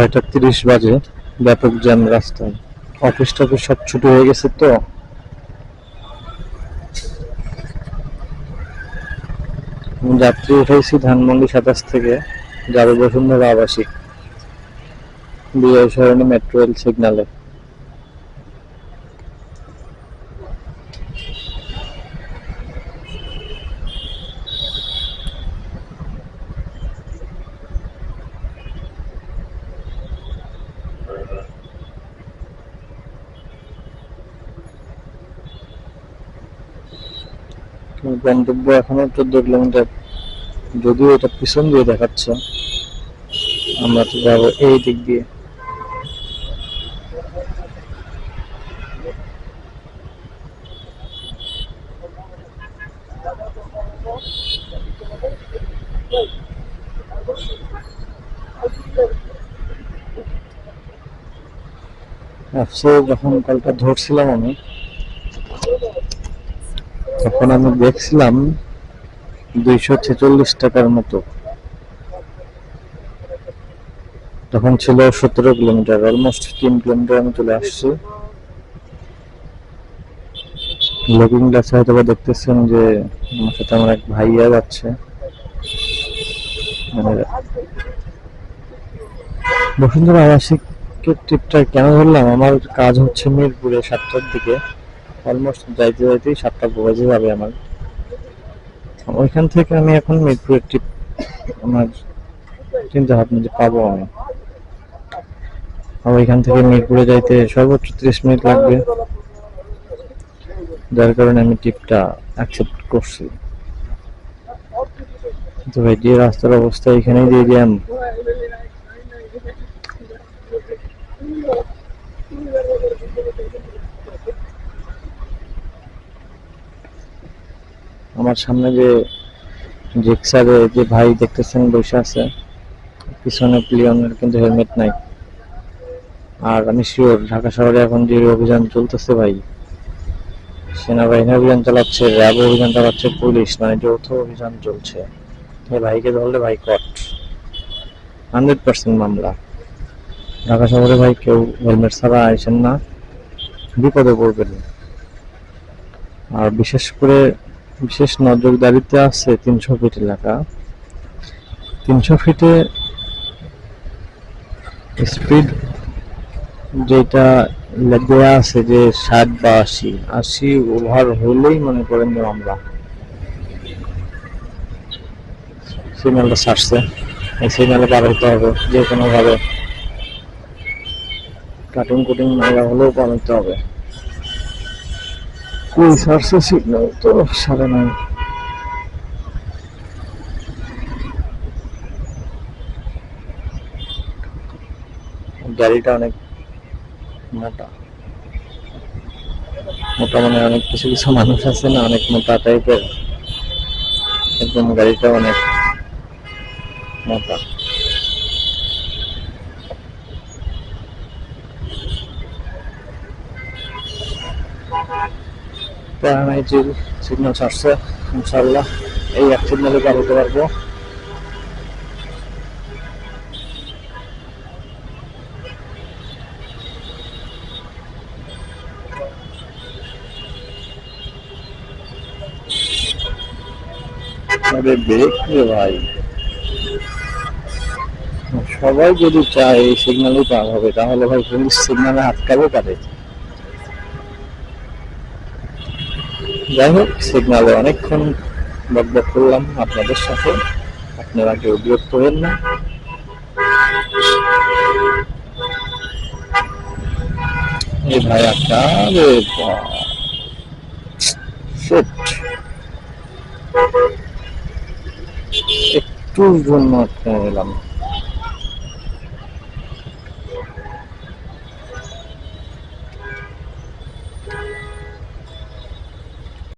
ছয়টা তিরিশ বাজে, ব্যাপক জ্যাম রাস্তায়। অফিস টফিস সব ছুটি হয়ে গেছে তো? যাত্রী উঠেছি ধানমন্ডি সাতাশ থেকে যাবে বসুন্ধরা আবাসিক। বিজয় সরণি মেট্রো রেল সিগনালে গন্তব্য এখনও চোদ্দ কিলোমিটার। যদিও এটা পিছন দিয়ে দেখাচ্ছে, আমরা তো যাব এই দিক দিয়ে। আফসোস, যখন কলটা ধরছিলাম আমি তখন আমি দেখছিলাম দুইশো ছেচল্লিশ টাকার মতো। তখন ছিল সতেরো কিলোমিটার অলমোস্ট তিন কিলোমিটার আমি চলে আসছি। লুকিং গ্লাসে হয়তো বা দেখতেছেন যে আমার সাথে আমার এক ভাইয়া যাচ্ছে। মানে বসুন্ধরা আবাসিকের ট্রিপটা কেন ধরলাম? আমার কাজ হচ্ছে মিরপুরে সাতটার দিকে। অলমোস্ট যাইতে যাইতেই সাতটা বাজে যাবে আমার। ওইখান থেকে আমি এখন মিরপুরের ট্রিপ আমার চিন্তা ভাবনা যে পাবো আমি। আর ওইখান থেকে মিরপুরে যাইতে সর্বোচ্চ ত্রিশ মিনিট লাগবে। যার কারণে আমি ট্রিপটা অ্যাকসেপ্ট করছি। তো ভাই, যে রাস্তার অবস্থা এখানেই দিয়ে জ্যাম আমার সামনে যে জিক্সারে যে ভাই দেখতেছেন বসে আছে, পিছনে প্লিয়নের কিন্তু হেলমেট নাই। আর আমি শিওর ঢাকা শহরে এখন যে অভিযান চলতেছে ভাই, সেনাবাহিনী অভিযান চালাচ্ছে, র্যাব অভিযান চালাচ্ছে, পুলিশ মানে যৌথ অভিযান চলছে। এই ভাইকে ধরলে ভাই কট হান্ড্রেড পার্সেন্ট মামলা। ঢাকা শহরে ভাই কেউ হেলমেট ছাড়া আইসেন না, বিপদে পড়বেন। আর বিশেষ করে বিশেষ নজরদারিতে আছে তিনশো ফিট এলাকা। তিনশো ফিটে স্পিড যেটা দেয়া আছে যে ষাট বা আশি। আশি ওভার হলেই মনে করেন যে মামলা সিগন্যালটা ছাড়ছে। এই সিগন্যালে পার হতে হবে, যে কোনো ভাবে কাটিং কুটিং মারা হলেও পার হতে হবে। কই ছাড়ছে সিগন্যাল তো সারে নাই। গাড়িটা অনেক মোটা। মোটা মানে অনেক কিছু কিছু মানুষ আছে না, অনেক মোটা টাইপের একদম গাড়িটা অনেক মোটা। প্যারানাইজিল সিগন্যাল ছাড়ছে ইনশাল্লাহ এই এক সিগন্যালে হতে পারব। ভাই। সবাই যদি চায় এই সিগন্যালই পার হবে, তাহলে ভাই পুলিশ সিগন্যালে আটকাবে পারে যাই হোক সিগনালে অনেকক্ষণ বকবক করলাম আপনাদের সাথে। আপনারা কেউ বিরক্ত হবেন না। এই ভাই একটা একটুর জন্য আটকে গেলাম